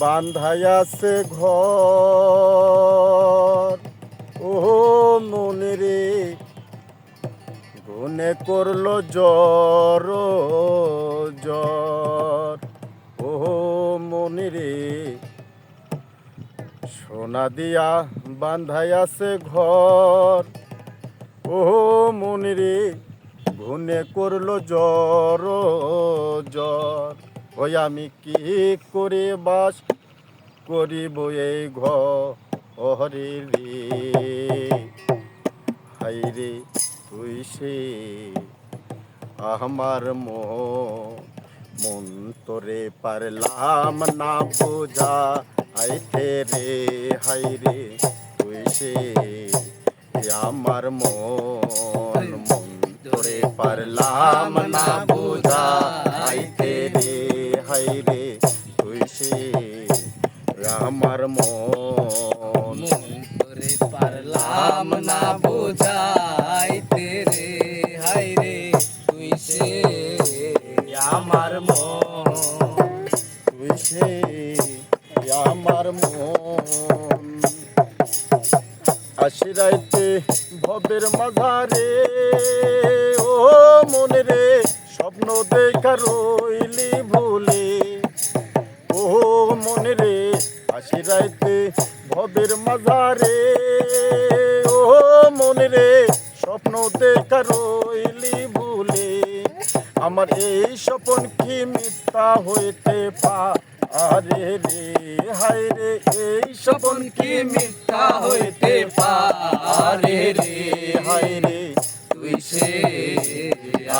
বান্ধাইয়াছে ঘর। ও মনে রে গুনে করল জ্বর জ্বর। ও মনে রে সোনা দিয়া বান্ধাইয়াছে ঘর। ও মনে রে ঘুনে করল জ্বর জ্বর। ওই আমি কি করে বাস করিব এই ঘরে রে? হাই রে, তুই সে আমার মন তোরে পারলাম না বোঝা। আইতে রে হাই রে, তুই সে আমার মন মন তোরে পারলাম না বোঝা। হাই রে আমার মন। করে পারলাম না বোঝাইতে রে হাই রে তুই সে আমার মন। তুই সে আমার মন। আশিরাইতে ভবের মাঝারে ও মনে রে স্বপ্ন দেখা রইলি ভুলে। মনে রে আশিরাইতে ভবের মাঝারে ও মনে রে স্বপ্ন দেখা রইলি ভুলে। আমার এই স্বপন কি মিথ্যা হইতে পা আরে রে, হায় রে, এই স্বপন কি মিথ্যা হইতে পারে রে, হায় রে, তুই সে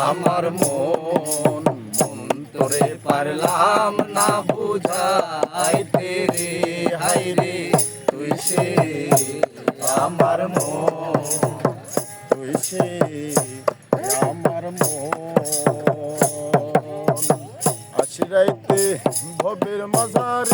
আমার মন মন তোরে পারলাম না বুঝাইতে রে হাই রে, তুই সে আমার মন, তুই সে আমার মন। আশিরাইতে ভবের মাঝারে